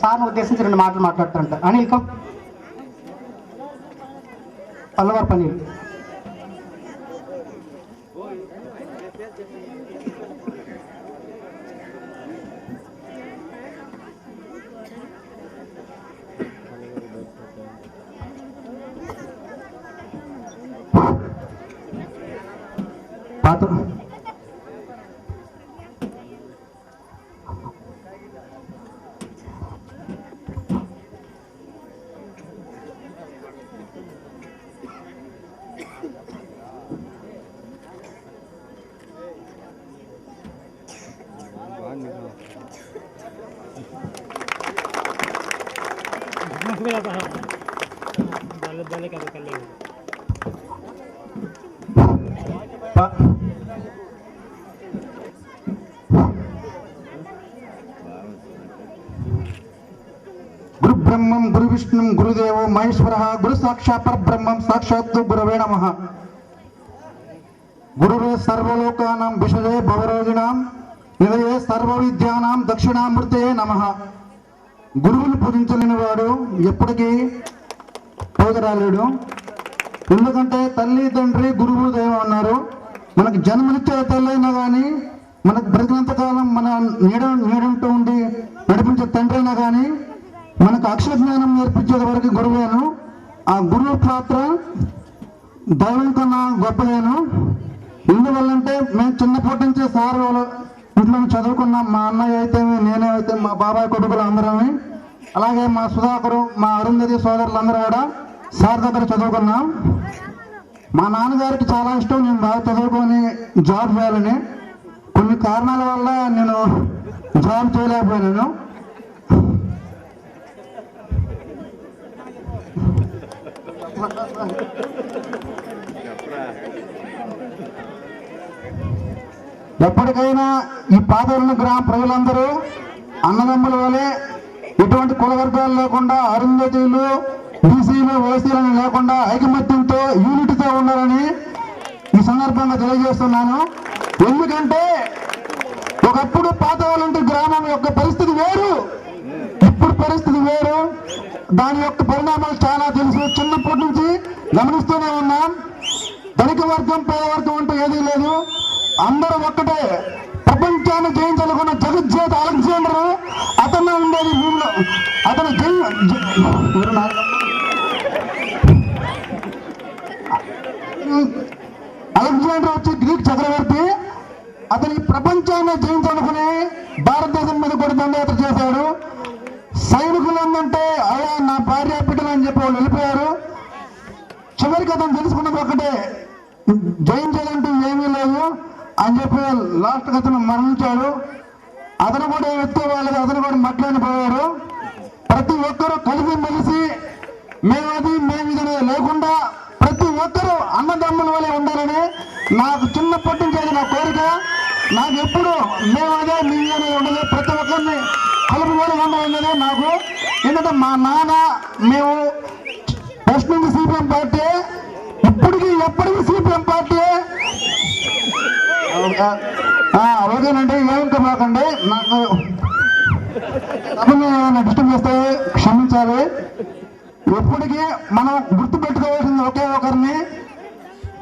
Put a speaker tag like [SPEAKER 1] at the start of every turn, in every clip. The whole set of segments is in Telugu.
[SPEAKER 1] సార్ని ఉద్దేశించి రెండు మాటలు మాట్లాడతారంట అనిల్ కమ్ పల్లవర్ పన్నీరు బ్రహ్మం గురు విష్ణుం గురుదేవో మహేశ్వర గురు సాక్షాత్ బ్రహ్మం సాక్షాత్తు గురవే నమ గురువే సర్వలోకానం విషదే భవరోగిణాం నిలయే సర్వ విద్యానాం దక్షిణామృతే నమ గురువులు పూజించలేని వాడు ఎప్పటికీ రాలేడు ఎందుకంటే తల్లి తండ్రి గురువు దేవం అన్నారు మనకు జన్మనిచ్చే తల్లైనా కానీ మనకు కాలం మన నీడ నీడంటూ ఉండి నడిపించే తండ్రి అయినా కానీ మనకు అక్షర జ్ఞానం నేర్పించే వరకు గురువేను ఆ గురువు పాత్ర దైవం కన్నా గొప్పదేను ఎందువల్లంటే మేము చిన్నప్పటి నుంచే సార్ ఇంట్లో చదువుకున్నాం మా అన్నయ్య అయితే నేనే అయితే మా బాబాయ్ కొడుకులు అందరమే అలాగే మా సుధాకరు మా అరుంధతి సోదరులందరూ కూడా సార్ దగ్గర చదువుకున్నాం మా నాన్నగారికి చాలా ఇష్టం నేను బాగా చదువుకొని జాబ్ చేయాలని కొన్ని కారణాల వల్ల నేను జాబ్ చేయలేకపోయాను ఎప్పటికైనా ఈ పాదవరం గ్రామ ప్రజలందరూ అన్నదమ్ముల వలె ఎటువంటి కుల వర్గాలు లేకుండా అరుంధతీలు బీసీలు ఓసీలను లేకుండా ఐకమత్యంతో యూనిట్తో ఉండాలని ఈ సందర్భంగా తెలియజేస్తున్నాను ఎందుకంటే ఒకప్పుడు పాత గ్రామం యొక్క పరిస్థితి వేరు ఇప్పుడు పరిస్థితి వేరు దాని యొక్క పరిణామాలు చాలా తెలుసు చిన్నప్పటి నుంచి గమనిస్తూనే ఉన్నాం ధనిక వర్గం పేద వర్గం అంటూ ఏదీ లేదు అందరూ ఒక్కటే ప్రపంచాన్ని జయించాలనుకున్న జగజ్జేత అలెగ్జాండర్ అతను ఉండేది భూమిలో అతను అలెగ్జాండర్ వచ్చి గ్రీక్ చక్రవర్తి అతని ప్రపంచాన్ని జయించాలనుకుని భారతదేశం మీద కూడా దండయాత్ర చేశాడు సైనికులు ఉందంటే అలా నా భార్య బిడ్డలు అని చెప్పి వాళ్ళు వెళ్ళిపోయారు చివరికి అతను తెలుసుకున్నది ఒకటే జయించాలంటూ ఏమీ లేదు అని చెప్పి లాస్ట్ అతను మరణించాడు అతను కూడా ఎత్తే వాళ్ళది అతను కూడా మట్లని పోయారు ప్రతి ఒక్కరూ కలిసి మెలిసి మేము అది మేము ఇది లేకుండా ప్రతి ఒక్కరూ అన్నదమ్ముల వలె ఉండాలని నాకు చిన్నప్పటి నుంచి అది నా కోరిక నాకు ఎప్పుడు మేము అదే మీ ఉండదు ప్రతి ఒక్కరిని ఊరు ఊరుగా నాకు ఎందుకంటే మా నాన్న మేము ఫస్ట్ నుంచి సిపిఎం పార్టీ ఇప్పటికి ఎప్పటికీ సిపిఎం పార్టీ ఓకేనండి ఏమంటే మాకండి నాకు డిస్టర్బ్ చేస్తే క్షమించాలి ఎప్పటికీ మనం గుర్తుపెట్టుకోవాల్సింది ఒకే ఒకరిని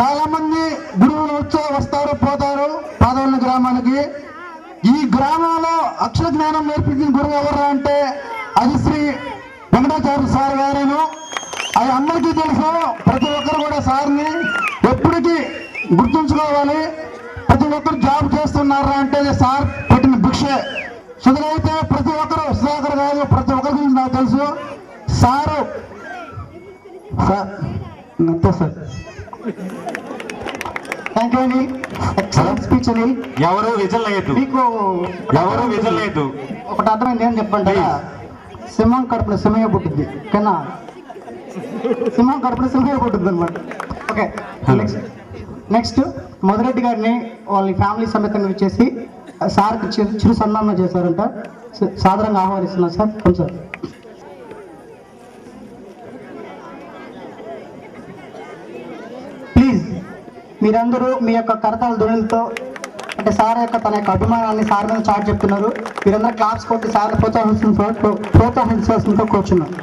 [SPEAKER 1] చాలా మంది గురువులు వచ్చి వస్తారు పోతారు పాదవుల గ్రామానికి ఈ గ్రామంలో అక్షర జ్ఞానం నేర్పించిన గురువు ఎవరు అంటే అది శ్రీ వెంకటాచార్య సార్ గారేను అది అందరికీ తెలుసు ప్రతి ఒక్కరు కూడా సార్ని ఎప్పటికీ గుర్తుంచుకోవాలి ప్రతి ఒక్కరు జాబ్ చేస్తున్నారా అంటే సార్ పెట్టిన భిక్షే సుధరైతే ప్రతి ఒక్కరు సుధాకర్ గారు ప్రతి ఒక్కరి గురించి నాకు తెలుసు సారు సార్ నమస్తే సార్ థ్యాంక్ యూ స్పీచ్ అని ఎవరు విజన్ లేదు మీకు ఎవరు విజన్ లేదు ఒకటి అర్థమైంది ఏం చెప్పండి సింహం కడుపున సింహయ్య పుట్టింది కన్నా సింహం కడుపున సింహయ్య పుట్టింది అనమాట ఓకే నెక్స్ట్ నెక్స్ట్ మొదరెడ్డి గారిని వాళ్ళ ఫ్యామిలీ సమేతంగా వచ్చేసి సార్ చిరు సన్మానం చేశారంట సాధారణంగా ఆహ్వానిస్తున్నారు సార్ కొంచెం మీరందరూ మీ యొక్క కరతాల ధ్వనితో అంటే సార్ యొక్క తన యొక్క అభిమానాన్ని సార్ మీద చాటు చెప్తున్నారు మీరందరూ క్లాప్స్ కొట్టి సార్ ప్రోత్సహించ ప్రోత్సహించాల్సిందితో కూర్చున్నారు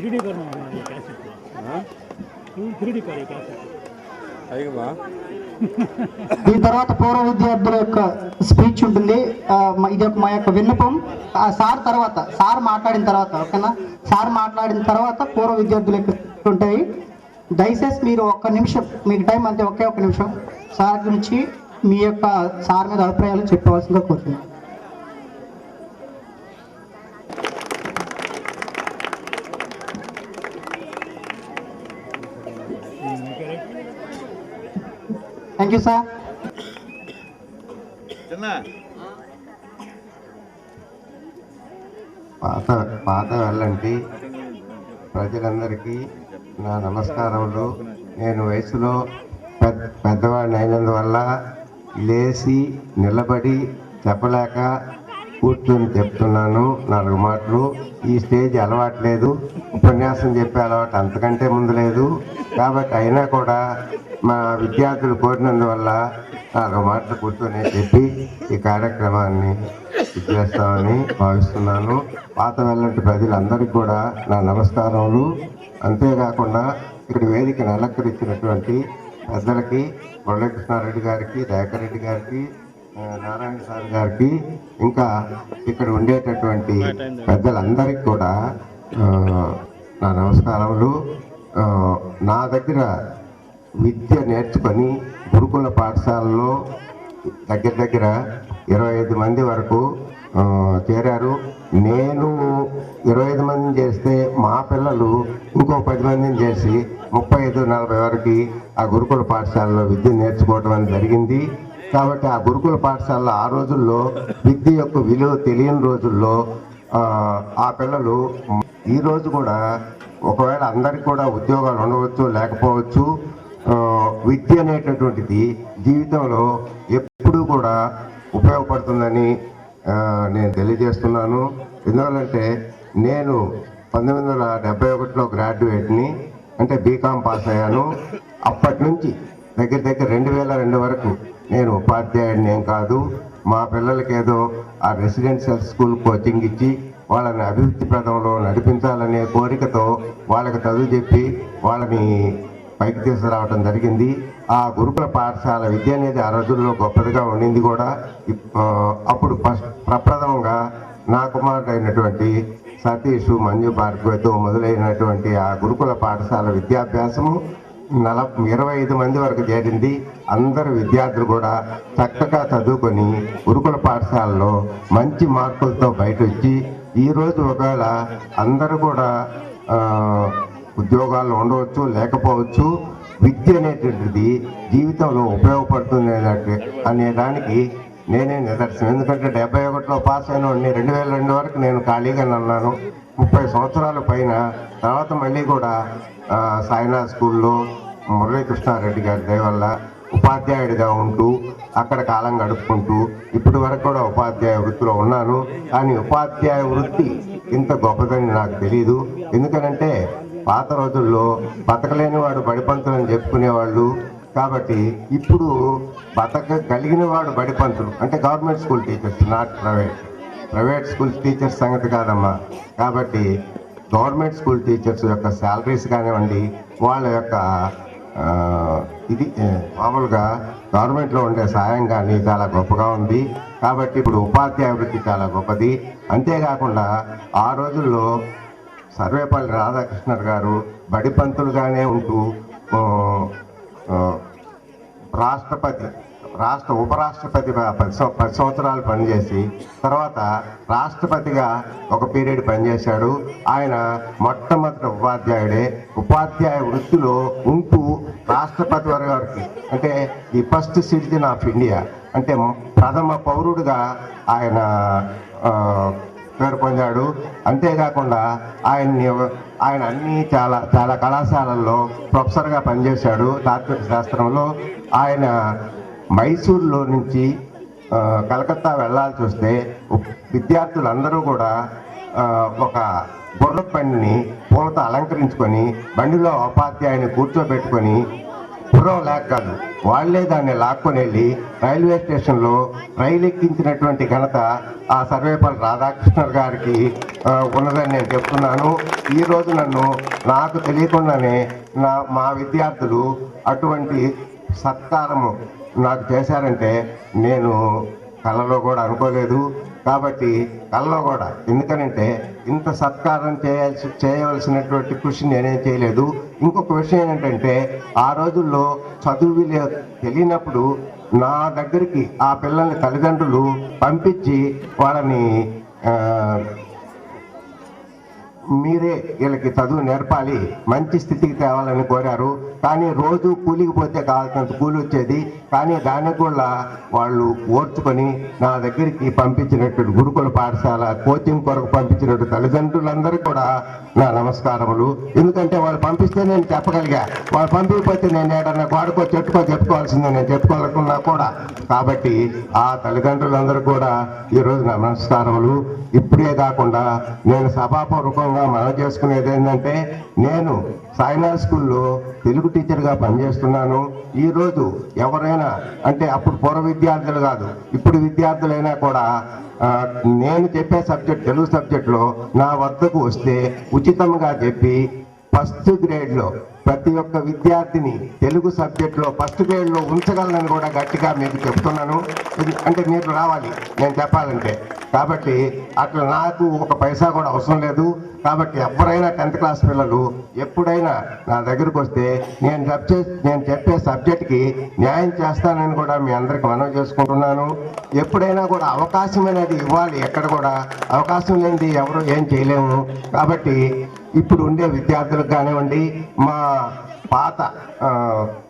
[SPEAKER 1] ఈ దీని తర్వాత పూర్వ విద్యార్థుల యొక్క స్పీచ్ ఉంటుంది ఇది ఒక మా యొక్క విన్నపం సార్ తర్వాత సార్ మాట్లాడిన తర్వాత ఓకేనా సార్ మాట్లాడిన తర్వాత పూర్వ విద్యార్థులకు ఉంటాయి దయచేసి మీరు ఒక్క నిమిషం మీకు టైం అంతే ఒకే ఒక నిమిషం సార్ గురించి మీ యొక్క సార్ మీద అభిప్రాయాలు చెప్పవలసిందిగా కోరుతున్నాను థ్యాంక్ యూ సార్
[SPEAKER 2] పాత పాత వెళ్ళండి ప్రజలందరికీ నా నమస్కారములు నేను వయసులో పెద్ద పెద్దవాడిని అయినందువల్ల లేచి నిలబడి చెప్పలేక కూర్చొని చెప్తున్నాను నాలుగు మాటలు ఈ స్టేజ్ అలవాట్లేదు ఉపన్యాసం చెప్పే అలవాటు అంతకంటే ముందు లేదు కాబట్టి అయినా కూడా మా విద్యార్థులు కోరినందువల్ల నాలుగు మాటలు కూర్చొని చెప్పి ఈ కార్యక్రమాన్ని చేస్తామని భావిస్తున్నాను పాత వెళ్ళటి ప్రజలందరికీ కూడా నా నమస్కారములు అంతేకాకుండా ఇక్కడ వేదికను అలంకరించినటువంటి పెద్దలకి మురళీకృష్ణారెడ్డి గారికి దయాకర్ రెడ్డి గారికి నారాయణ సార్ గారికి ఇంకా ఇక్కడ ఉండేటటువంటి పెద్దలందరికీ కూడా నా నమస్కారములు నా దగ్గర విద్య నేర్చుకొని గురుకుల పాఠశాలలో దగ్గర దగ్గర ఇరవై ఐదు మంది వరకు చేరారు నేను ఇరవై ఐదు మందిని చేస్తే మా పిల్లలు ఇంకో పది మందిని చేసి ముప్పై ఐదు నలభై వరకు ఆ గురుకుల పాఠశాలలో విద్య నేర్చుకోవడం అని జరిగింది కాబట్టి ఆ గురుకుల పాఠశాలలో ఆ రోజుల్లో విద్య యొక్క విలువ తెలియని రోజుల్లో ఆ పిల్లలు ఈరోజు కూడా ఒకవేళ అందరికి కూడా ఉద్యోగాలు ఉండవచ్చు లేకపోవచ్చు విద్య అనేటటువంటిది జీవితంలో ఎప్పుడూ కూడా ఉపయోగపడుతుందని నేను తెలియజేస్తున్నాను ఎందువల్లంటే నేను పంతొమ్మిది వందల డెబ్బై ఒకటిలో గ్రాడ్యుయేట్ని అంటే బీకామ్ పాస్ అయ్యాను అప్పటి నుంచి దగ్గర దగ్గర రెండు వేల రెండు వరకు నేను ఉపాధ్యాయుడిని ఏం కాదు మా పిల్లలకి ఏదో ఆ రెసిడెన్షియల్ స్కూల్ కోచింగ్ ఇచ్చి వాళ్ళని అభివృద్ధి ప్రదంలో నడిపించాలనే కోరికతో వాళ్ళకి చదువు చెప్పి వాళ్ళని పైకి తీసుకురావడం జరిగింది ఆ గురుకుల పాఠశాల విద్య అనేది ఆ రోజుల్లో గొప్పదిగా ఉండింది కూడా అప్పుడు ప్రప్రథమంగా నా కుమారుడైనటువంటి సతీష్ మంజు భార్గవతో మొదలైనటువంటి ఆ గురుకుల పాఠశాల విద్యాభ్యాసము నల ఇరవై ఐదు మంది వరకు చేరింది అందరు విద్యార్థులు కూడా చక్కగా చదువుకొని గురుకుల పాఠశాలలో మంచి మార్కులతో బయట వచ్చి ఈరోజు ఒకవేళ అందరూ కూడా ఉద్యోగాల్లో ఉండవచ్చు లేకపోవచ్చు విద్య అనేటువంటిది జీవితంలో ఉపయోగపడుతుంది అనే దానికి నేనే నిదర్శనం ఎందుకంటే డెబ్బై ఒకటిలో పాస్ అయిన వాడిని రెండు వేల రెండు వరకు నేను ఖాళీగా ఉన్నాను ముప్పై సంవత్సరాల పైన తర్వాత మళ్ళీ కూడా సాయినాథ్ స్కూల్లో మురళీకృష్ణారెడ్డి గారి దయవల్ల ఉపాధ్యాయుడిగా ఉంటూ అక్కడ కాలం గడుపుకుంటూ ఇప్పటి వరకు కూడా ఉపాధ్యాయ వృత్తిలో ఉన్నాను కానీ ఉపాధ్యాయ వృత్తి ఇంత గొప్పదని నాకు తెలియదు ఎందుకనంటే పాత రోజుల్లో బతకలేని వాడు బడిపంతులని చెప్పుకునేవాళ్ళు కాబట్టి ఇప్పుడు బతక కలిగిన వాడు బడిపంతులు అంటే government school teachers not private private school teachers సంగతి కాదమ్మా కాబట్టి గవర్నమెంట్ స్కూల్ టీచర్స్ యొక్క శాలరీస్ కానివ్వండి వాళ్ళ యొక్క ఇది మామూలుగా గవర్నమెంట్లో ఉండే సాయం కానీ చాలా గొప్పగా ఉంది కాబట్టి ఇప్పుడు ఉపాధ్యాయ వృత్తి చాలా గొప్పది అంతేకాకుండా ఆ రోజుల్లో సర్వేపల్లి రాధాకృష్ణ గారు బడిపంతులుగానే ఉంటూ రాష్ట్రపతి రాష్ట్ర ఉపరాష్ట్రపతి పది సంవత్సరాలు పనిచేసి తర్వాత రాష్ట్రపతిగా ఒక పీరియడ్ పనిచేశాడు ఆయన మొట్టమొదటి ఉపాధ్యాయుడే ఉపాధ్యాయ వృత్తిలో ఉంటూ రాష్ట్రపతి గారికి అంటే the first citizen of India అంటే ప్రథమ పౌరుడుగా ఆయన పేరు పొందాడు అంతేకాకుండా ఆయన్ని ఆయన అన్ని చాలా చాలా కళాశాలల్లో ప్రొఫెసర్గా పనిచేశాడు తాత్విక శాస్త్రంలో ఆయన మైసూర్లో నుంచి కలకత్తా వెళ్ళాల్సి వస్తే విద్యార్థులందరూ కూడా ఒక బుర్ర పండిని పూలతో అలంకరించుకొని బండిలో ఉపాధ్యాయుని కూర్చోబెట్టుకొని పూర్వం లాక్ కాదు వాళ్లే దాన్ని లాక్కొని వెళ్ళి రైల్వే స్టేషన్లో రైలు ఎక్కించినటువంటి ఘనత ఆ సర్వేపల్లి రాధాకృష్ణ గారికి ఉన్నదని నేను చెప్తున్నాను ఈ రోజు నన్ను నాకు తెలియకుండానే నా మా విద్యార్థులు అటువంటి సత్కారము నాకు చేశారంటే నేను కళలో కూడా అనుకోలేదు కాబట్టి కళ్ళలో కూడా ఎందుకనంటే ఇంత సత్కారం చేయాల్సి చేయవలసినటువంటి కృషి నేనేం చేయలేదు ఇంకొక విషయం ఏంటంటే ఆ రోజుల్లో చదువు తెలియనప్పుడు నా దగ్గరికి ఆ పిల్లల్ని తల్లిదండ్రులు పంపించి వాళ్ళని మీరే వీళ్ళకి చదువు నేర్పాలి మంచి స్థితికి తేవాలని కోరారు కానీ రోజు కూలికి పోతే కావాల్సినంత కూలి వచ్చేది కానీ దాన్ని కూడా వాళ్ళు ఓర్చుకొని నా దగ్గరికి పంపించినట్టు గురుకుల పాఠశాల కోచింగ్ కొరకు పంపించినట్టు తల్లిదండ్రులందరూ కూడా నా నమస్కారములు ఎందుకంటే వాళ్ళు పంపిస్తే నేను చెప్పగలిగా వాళ్ళు పంపించకపోతే నేను ఏడన్నా గోడకో చెట్టుకో చెప్పుకోవాల్సిందే నేను చెప్పుకోలేకున్నా కూడా కాబట్టి ఆ తల్లిదండ్రులందరూ కూడా ఈరోజు నా నమస్కారములు ఇప్పుడే కాకుండా నేను సభాపూర్వకంగా సందర్భంగా మనం చేసుకునేది ఏంటంటే నేను సాయినా స్కూల్లో తెలుగు టీచర్గా పనిచేస్తున్నాను ఈరోజు ఎవరైనా అంటే అప్పుడు పూర్వ విద్యార్థులు కాదు ఇప్పుడు విద్యార్థులైనా కూడా నేను చెప్పే సబ్జెక్ట్ తెలుగు సబ్జెక్టులో నా వద్దకు వస్తే ఉచితంగా చెప్పి ఫస్ట్ గ్రేడ్లో ప్రతి ఒక్క విద్యార్థిని తెలుగు సబ్జెక్టులో ఫస్ట్ గ్రేడ్లో ఉంచగలనని కూడా గట్టిగా మీకు చెప్తున్నాను ఇది అంటే మీరు రావాలి నేను చెప్పాలంటే కాబట్టి అట్లా నాకు ఒక పైసా కూడా అవసరం లేదు కాబట్టి ఎవరైనా టెన్త్ క్లాస్ పిల్లలు ఎప్పుడైనా నా దగ్గరకు వస్తే నేను చెప్పే నేను చెప్పే సబ్జెక్ట్కి న్యాయం చేస్తానని కూడా మీ అందరికి మనం చేసుకుంటున్నాను ఎప్పుడైనా కూడా అవకాశం అనేది ఇవ్వాలి ఎక్కడ కూడా అవకాశం లేనిది ఎవరు ఏం చేయలేము కాబట్టి ఇప్పుడు ఉండే విద్యార్థులకు కానివ్వండి మా పాత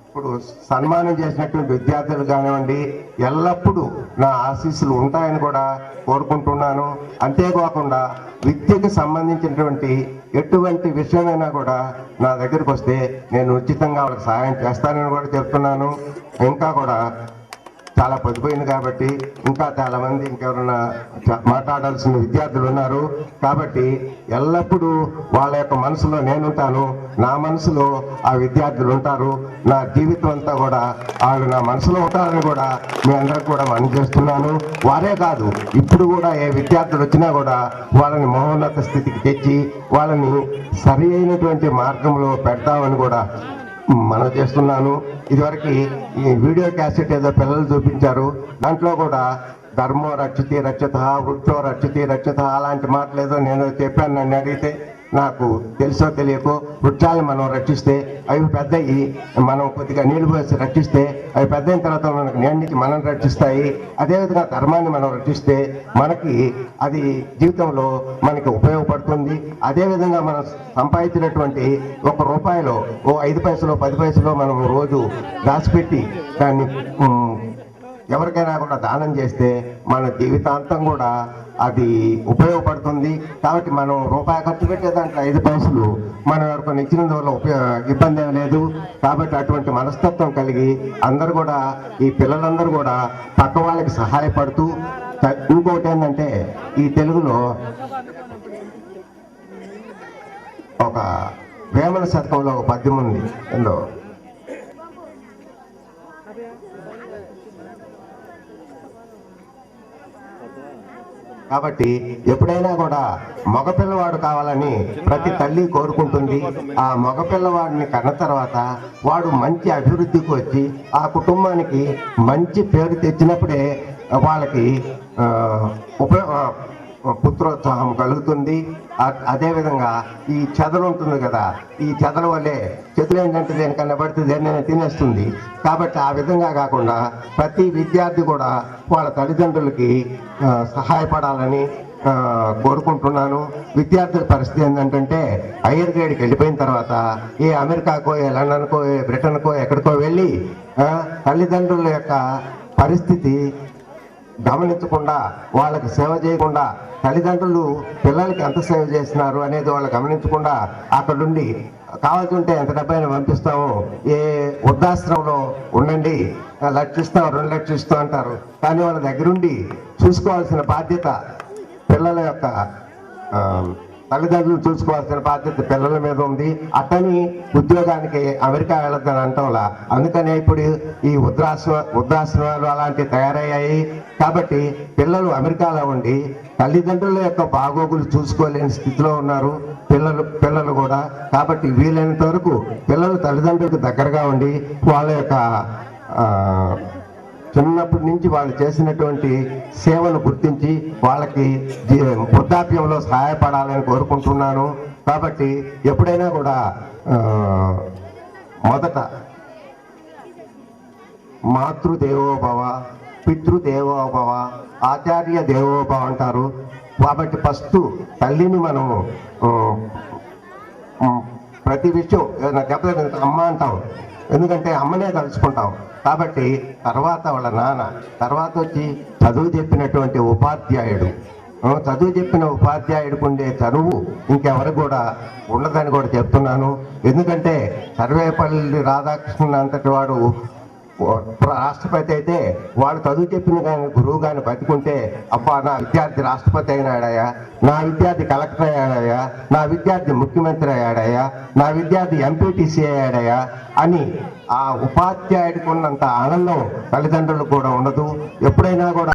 [SPEAKER 2] ఇప్పుడు సన్మానం చేసినటువంటి విద్యార్థులు కానివ్వండి ఎల్లప్పుడూ నా ఆశీస్సులు ఉంటాయని కూడా కోరుకుంటున్నాను అంతేకాకుండా విద్యకు సంబంధించినటువంటి ఎటువంటి విషయమైనా కూడా నా దగ్గరకు వస్తే నేను ఉచితంగా వాళ్ళకి సహాయం చేస్తానని కూడా చెప్తున్నాను ఇంకా కూడా చాలా పడిపోయింది కాబట్టి ఇంకా చాలామంది ఇంకెవరన్నా మాట్లాడాల్సిన విద్యార్థులు ఉన్నారు కాబట్టి ఎల్లప్పుడూ వాళ్ళ యొక్క మనసులో నేనుంటాను నా మనసులో ఆ విద్యార్థులు ఉంటారు నా జీవితం అంతా కూడా వాళ్ళు నా మనసులో ఉంటారని కూడా మీ అందరికి కూడా మనం చేస్తున్నాను వారే కాదు ఇప్పుడు కూడా ఏ విద్యార్థులు వచ్చినా కూడా వాళ్ళని మహోన్నత స్థితికి తెచ్చి వాళ్ళని సరి అయినటువంటి మార్గంలో పెడతామని కూడా మనం చేస్తున్నాను ఇదివరకు ఈ వీడియో క్యాసెట్ ఏదో పిల్లలు చూపించారు దాంట్లో కూడా ధర్మో రక్షతి రక్షత వృక్షో రక్షతి రక్షత అలాంటి మాటలేదో నేను చెప్పాను నన్ను అడిగితే నాకు తెలుసో తెలియకో వృక్షాలను మనం రక్షిస్తే అవి పెద్దయి మనం కొద్దిగా నీళ్లు పోసి రక్షిస్తే అవి పెద్ద అయిన తర్వాత మనకు నీళ్ళకి మనం రక్షిస్తాయి అదేవిధంగా ధర్మాన్ని మనం రక్షిస్తే మనకి అది జీవితంలో మనకి ఉపయోగపడుతుంది అదేవిధంగా మనం సంపాదించినటువంటి ఒక రూపాయలో ఓ ఐదు పైసలో పది పైసలో మనం రోజు దాచిపెట్టి దాన్ని ఎవరికైనా కూడా దానం చేస్తే మన జీవితాంతం కూడా అది ఉపయోగపడుతుంది కాబట్టి మనం రూపాయి ఖర్చు పెట్టే దాంట్లో ఐదు పైసలు మన వరకు ఇచ్చిన ఉపయోగ ఇబ్బంది ఏం లేదు కాబట్టి అటువంటి మనస్తత్వం కలిగి అందరు కూడా ఈ పిల్లలందరూ కూడా పక్క వాళ్ళకి సహాయపడుతూ ఇంకోటి ఏంటంటే ఈ తెలుగులో ఒక వేమన శతకంలో ఒక పద్యం ఉంది ఎందులో కాబట్టి ఎప్పుడైనా కూడా మగపిల్లవాడు కావాలని ప్రతి తల్లి కోరుకుంటుంది ఆ మగపిల్లవాడిని కన్న తర్వాత వాడు మంచి అభివృద్ధికి వచ్చి ఆ కుటుంబానికి మంచి పేరు తెచ్చినప్పుడే వాళ్ళకి ఉపయోగ పుత్రోత్సాహం కలుగుతుంది అదేవిధంగా ఈ చెదలు ఉంటుంది కదా ఈ చెదల వల్లే చెదలు ఏంటంటే నేను కనబడితే దేని తినేస్తుంది కాబట్టి ఆ విధంగా కాకుండా ప్రతి విద్యార్థి కూడా వాళ్ళ తల్లిదండ్రులకి సహాయపడాలని కోరుకుంటున్నాను విద్యార్థుల పరిస్థితి ఏంటంటే హయ్యర్ గ్రేడ్కి వెళ్ళిపోయిన తర్వాత ఏ అమెరికాకో ఏ లండన్కో ఏ బ్రిటన్కో ఎక్కడికో వెళ్ళి తల్లిదండ్రుల యొక్క పరిస్థితి గమనించకుండా వాళ్ళకి సేవ చేయకుండా తల్లిదండ్రులు పిల్లలకి ఎంత సేవ చేస్తున్నారు అనేది వాళ్ళు గమనించకుండా అక్కడుండి కావాల్సింటే ఎంత డబ్బైనా పంపిస్తాము ఏ వృద్ధాశ్రమంలో ఉండండి లక్షలు ఇస్తాం రెండు లక్షలు ఇస్తాం అంటారు కానీ వాళ్ళ దగ్గరుండి చూసుకోవాల్సిన బాధ్యత పిల్లల యొక్క తల్లిదండ్రులు చూసుకోవాల్సిన బాధ్యత పిల్లల మీద ఉంది అతని ఉద్యోగానికి అమెరికా వెళతాను అంటంలా అందుకనే ఇప్పుడు ఈ ఉద్రాశ్ర ఉద్రాశ్రమాలు అలాంటివి తయారయ్యాయి కాబట్టి పిల్లలు అమెరికాలో ఉండి తల్లిదండ్రుల యొక్క బాగోగులు చూసుకోలేని స్థితిలో ఉన్నారు పిల్లలు పిల్లలు కూడా కాబట్టి వీలైనంత వరకు పిల్లలు తల్లిదండ్రులకు దగ్గరగా ఉండి వాళ్ళ యొక్క చిన్నప్పటి నుంచి వాళ్ళు చేసినటువంటి సేవను గుర్తించి వాళ్ళకి వృద్ధాప్యంలో సహాయపడాలని కోరుకుంటున్నాను కాబట్టి ఎప్పుడైనా కూడా మొదట మాతృదేవోభవ పితృదేవోభవ ఆచార్య దేవోభవ అంటారు కాబట్టి ఫస్ట్ తల్లిని మనము ప్రతి విషయం ఏదైనా చెప్పలేదు అమ్మ అంటాం ఎందుకంటే అమ్మనే తలుచుకుంటాం కాబట్టి తర్వాత వాళ్ళ నాన్న తర్వాత వచ్చి చదువు చెప్పినటువంటి ఉపాధ్యాయుడు చదువు చెప్పిన ఉపాధ్యాయుడికి ఉండే చదువు ఇంకెవరు కూడా ఉండదని కూడా చెప్తున్నాను ఎందుకంటే సర్వేపల్లి రాధాకృష్ణ అంతటి వాడు రాష్ట్రపతి అయితే వాళ్ళు చదువు చెప్పిన కానీ గురువు కానీ బతికుంటే అబ్బా నా విద్యార్థి రాష్ట్రపతి అయినాడయా నా విద్యార్థి కలెక్టర్ అయ్యాడయా నా విద్యార్థి ముఖ్యమంత్రి అయ్యాడయా నా విద్యార్థి ఎంపీటీసీ అయ్యాడయా అని ఆ ఉపాధ్యాయుడికి ఉన్నంత ఆనందం తల్లిదండ్రులు కూడా ఉండదు ఎప్పుడైనా కూడా